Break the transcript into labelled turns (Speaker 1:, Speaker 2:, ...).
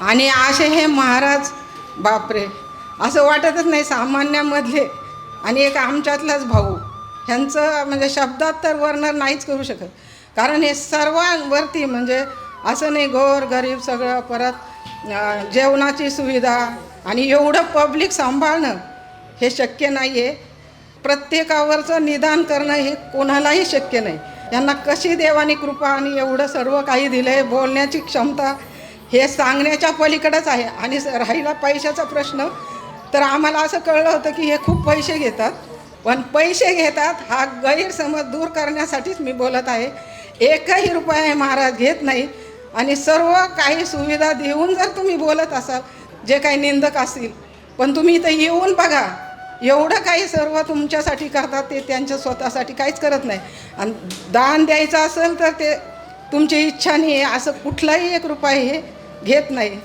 Speaker 1: आणि असे हे महाराज बापरे. असं वाटतच नाही सामान्यामधले आणि एक आमच्यातलाच भाऊ. ह्यांचं म्हणजे शब्दात तर वर्णन नाहीच करू शकत. कारण हे सर्वांवरती म्हणजे असं नाही गोर गरीब सगळं परत जेवणाची सुविधा आणि एवढं पब्लिक सांभाळणं हे शक्य नाही आहे प्रत्येकावरचं निदान करणं हे कोणालाही शक्य नाही. यांना कशी देवानी कृपा आणि एवढं सर्व काही दिलं आहे बोलण्याची क्षमता हे सांगण्याच्या पलीकडंच आहे. आणि राहिला पैशाचा प्रश्न तर आम्हाला असं कळलं होतं की हे खूप पैसे घेतात. पण पैसे घेतात हा गैरसमज दूर करण्यासाठीच मी बोलत आहे. एकही रुपया हे महाराज घेत नाही. आणि सर्व काही सुविधा देऊन जर तुम्ही बोलत असाल जे काही निंदक असतील पण तुम्ही इथं येऊन बघा. एवढं काही सर्व तुमच्यासाठी करतात ते त्यांच्या स्वतःसाठी काहीच करत नाही. आणि दान द्यायचं असेल तर ते तुमची इच्छा नाही आहे. असं कुठलाही एक रुपया हे घेत नाही.